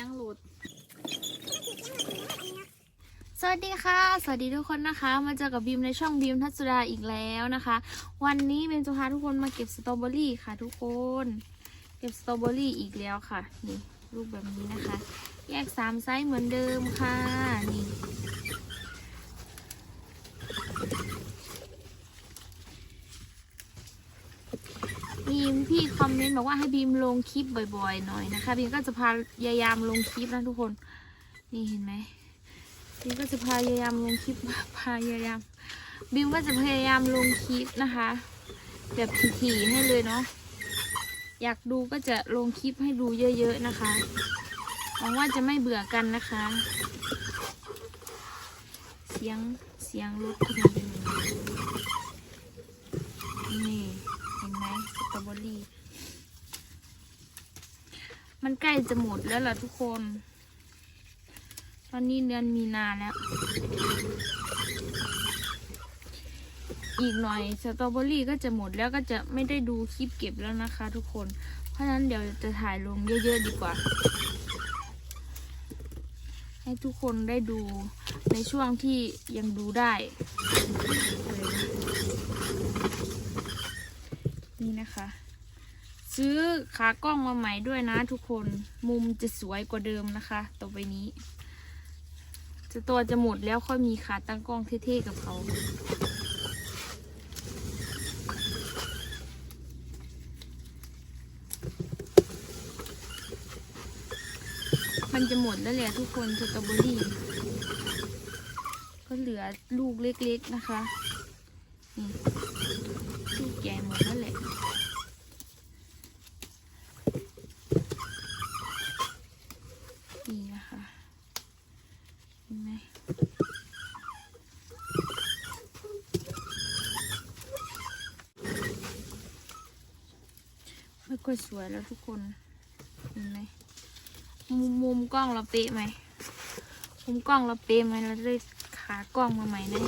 สียงหลุด สวัสดีค่ะ สวัสดีทุกคนนะคะ มาเจอกับบีมในช่องบีมทัศดาอีกแล้วนะคะ วันนี้บีมจะพาทุกคนมาเก็บสตรอเบอรี่ค่ะ ทุกคน เก็บสตรอเบอรี่อีกแล้วค่ะ นี่รูปแบบนี้นะคะ แยกสามไซส์เหมือนเดิมค่ะ นี่ บีมพี่คอมเมนต์บอกว่าให้บีมลงคลิปบ่อยๆหน่อยนะคะบีมก็จะพยายามลงคลิปนะทุกคน นี่เห็นไหมบีมก็จะพยายามลงคลิปพยายามบีมก็จะพยายามลงคลิปนะคะ แบบถี่ๆให้เลยเนาะอยากดูก็จะลงคลิปให้ดูเยอะ ๆนะคะหวังว่าจะไม่เบื่อกันนะคะ เสียงเสียงรถขึ้นมาเป็นนี่เห็นไหม ตรอเบอรี่ มันใกล้จะหมดแล้วล่ะทุกคน ตอนนี้เดือนมีนาแล้ว อีกหน่อยสตรอเบอรี่ก็จะหมดแล้วก็จะไม่ได้ดูคลิปเก็บแล้วนะคะ ทุกคน เพราะฉะนั้นเดี๋ยวจะถ่ายลงเยอะๆดีกว่า ให้ทุกคนได้ดูในช่วงที่ยังดูได้อะไร นี่นะคะ ซื้อขากล้องมาใหม่ด้วยนะทุกคนมุมจะสวยกว่าเดิมนะคะ ต่อไปนี้ จะตัวจะหมดแล้วค่อยมีขาตั้งกล้องเท่ๆกับเขามันจะหมดแล้วแหละทุกคนสตรอเบอรี่ ก็เหลือลูกเล็กๆนะคะ นี่ลูกใหญ่หมดแล้วแหละ นี่นะคะ เห็นไหมไม่ ค่อยสวยแล้วทุกคนเห็นไหมมุมมุมกล้องเราเป๊ะไหมมุมกล้องเราเป๊ะไหมเราได้ขากล้องมาใหม่นะ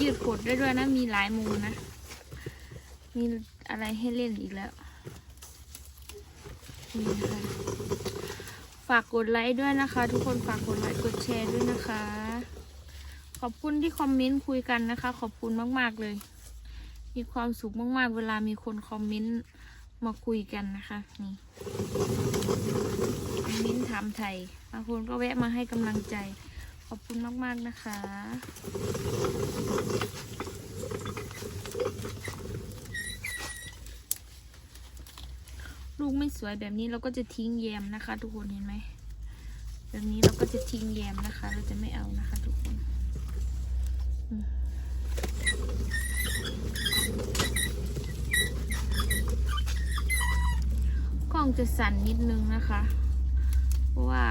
ยืดกดได้ด้วยนะ มีหลายมุมนะ มีอะไรให้เล่นอีกแล้วนี่นะคะฝากกดไลค์ด้วยนะคะ ทุกคนฝากกดไลค์กดแชร์ด้วยนะคะ ขอบคุณที่คอมเมนต์คุยกันนะคะ ขอบคุณมาก ๆ เลย มีความสุขมาก ๆ เวลามีคนคอมเมนต์ มาคุยกันนะคะนี่มเมนถามไทยบางคนก็แวะมาให้กำลังใจ ขอบคุณมาก ๆ นะคะ ลูกไม่สวยแบบนี้เราก็จะทิ้งแยมนะคะ ทุกคนเห็นไหมแบบนี้เราก็จะทิ้งแยมนะคะ เราจะไม่เอานะคะทุกคนอืมกล้ องจะสั่นนิดนึงนะคะ เพราะว่า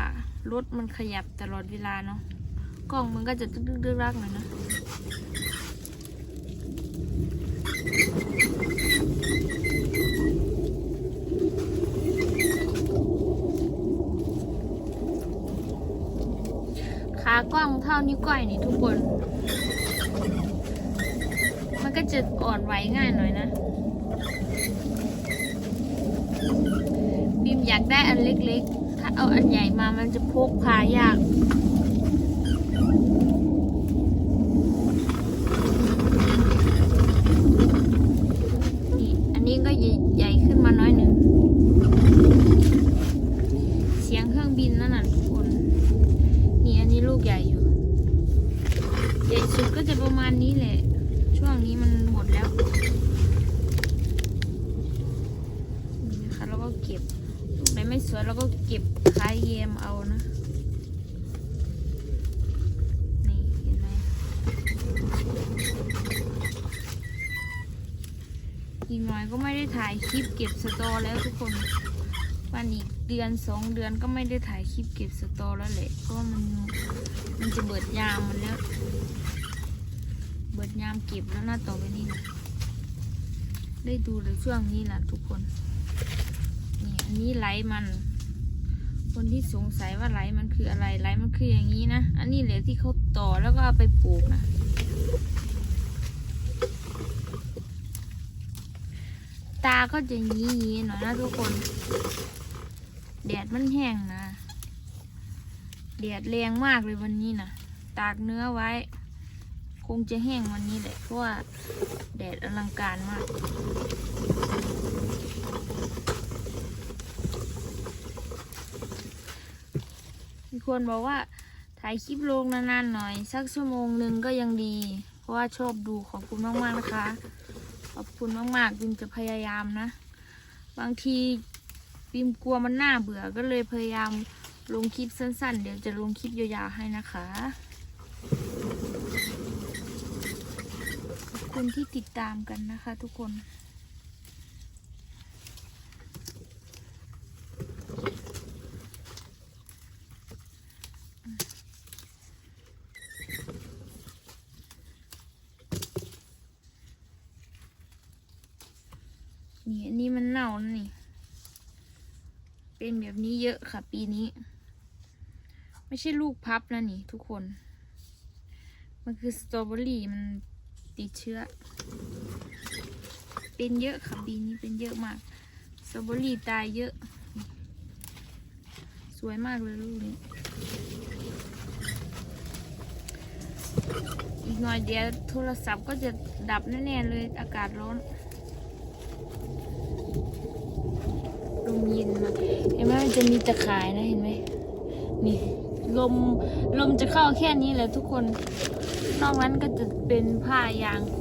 รถมันขยับตลอดเวลาเนาะกล้องมันก็จะดึกดึกๆรักหน่อยนะขากล้องเท่านิ้วก้อยนี่ทุกคน มันก็จะอ่อนไหวง่ายหน่อยนะ บีม อยากได้อันเล็กๆ ถ้าเอาอันใหญ่มามันจะพกพายากอันนี้ก็ใหญ่ใหญ่ขึ้นมาน้อยหนึ่ง เสียงเครื่องบินนั่นน่ะทุกคน นี่อันนี้ลูกใหญ่อยู่ ใหญ่สุดก็จะประมาณนี้แหละ ช่วงนี้มันหมดแล้ว นี่นะคะแล้วก็เก็บลูกไหนไม่ส วยเราก็เก็บคล้ายเยมเอานะ นี่เห็นไหมอีกหน่อยก็ไม่ได้ถ่ายคลิปเก็บสตอแล้วทุกคนวันอีกเดือนสองเดือนก็ไม่ได้ถ่ายคลิปเก็บสตอแล้วแหละเพราะมันมันจะเบิดยามมันแล้ว เบิดยามเก็บแล้วนะต่อไปนี้นะได้ดูเลยช่วงนี้แหละทุกคน นี่อันนี้ไหลมัน คนที่สงสัยว่าไหลมันคืออะไรไหลมันคืออย่างนี้นะ อันนี้แหละที่เขาต่อแล้วก็เอาไปปลูกนะตาก็จะยี้ๆหน่อยนะทุกคนแดดมันแห้งนะแดดแรงมากเลยวันนี้นะตากเนื้อไว้ คงจะแห้งวันนี้แหละเพราะว่าแดดอลังการมาก มีคนบอกว่าถ่ายคลิปลงนานๆหน่อย สักชั่วโมงหนึ่งก็ยังดี เพราะว่าชอบดูขอบคุณมากๆนะคะ ขอบคุณมากๆบิมจะพยายามนะ บางทีบิมกลัวมันน่าเบื่อก็เลยพยายามลงคลิปสั้นๆ เดี๋ยวจะลงคลิปยาวๆให้นะคะขอบคุณที่ติดตามกันนะคะทุกคนอันนี้มันเน่าแล้วนี่ เป็น แบบนี้เยอะค่ะ ปีนี้ ไม่ใช่ลูกพับนะนี่ทุกคน มันคือสตรอเบอรี่มันติดเชื้อ เป็นเยอะค่ะปีนี้เป็นเยอะมาก สตรอเบอรี่ตายเยอะ สวยมากเลยลูกนี้ อีกหน่อยเดี๋ยวโทรศัพท์ก็จะดับแน่ๆเลยอากาศร้อน ลมเย็นมาเห็นไหมมัน จะมีตะข่ายนะเห็นไหมนี่ลมลมจะเข้าแค่นี้แหละทุกคน นอกนั้นก็จะเป็นผ้ายางค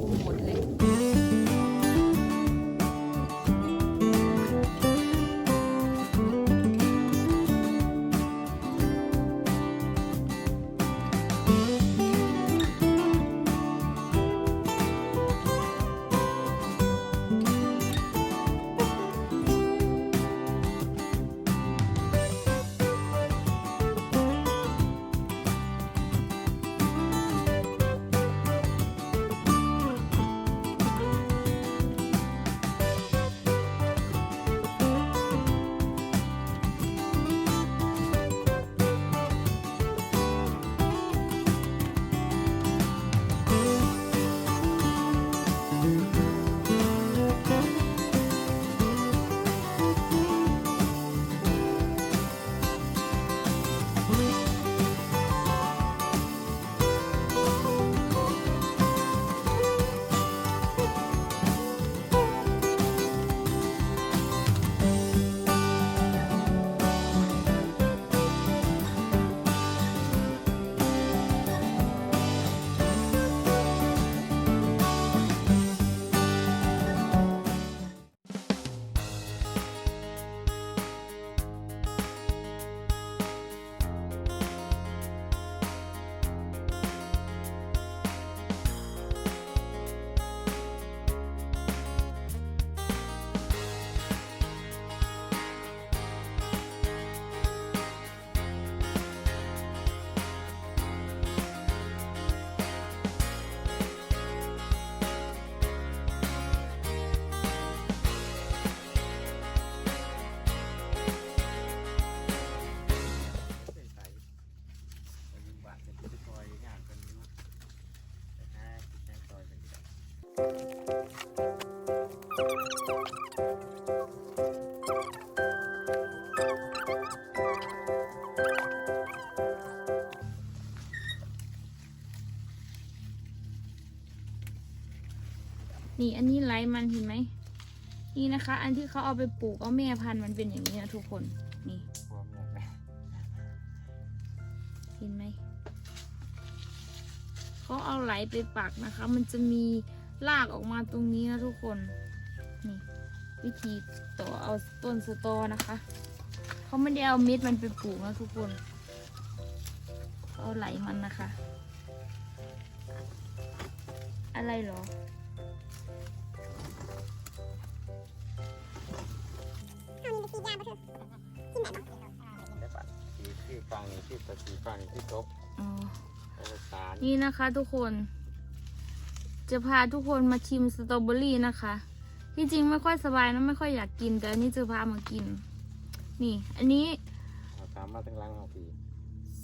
นี่อันนี้ไร้มันเห็นไหม นี่นะคะ อันที่เขาเอาไปปลูกเอาแม่พันธุ์มันเป็นอย่างนี้นะทุกคน นี่ เห็นไหม เขาเอาไหลไปปักนะคะ มันจะมี รากออกมาตรงนี้นะทุกคนนี่วิธีต่อเอาต้นสตอนะคะเขาไม่ได้เอาเม็ดมันไปปลูกนะทุกคนเขาเอาไหลมันนะคะ อะไรเหรอได้ปะสีที่ฟังที่ตัวสีฟังที่ตกอ๋อเอกสารนี่นะคะทุกคน จะพาทุกคนมาชิมสตรอเบอรี่นะคะ ที่จริงไม่ค่อยสบายนะไม่ค่อยอยากกิน แต่อันนี้จะพามากิน นี่ อันนี้เอาตามมาตั้งหลังของสี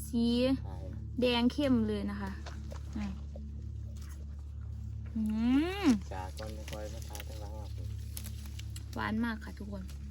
สีถ่ายแดงเข้มเลยนะคะนี่อืมจากก้อนไม่ค่อยมาถ่ายตั้งหลังของสีหวานมากค่ะทุกคนอ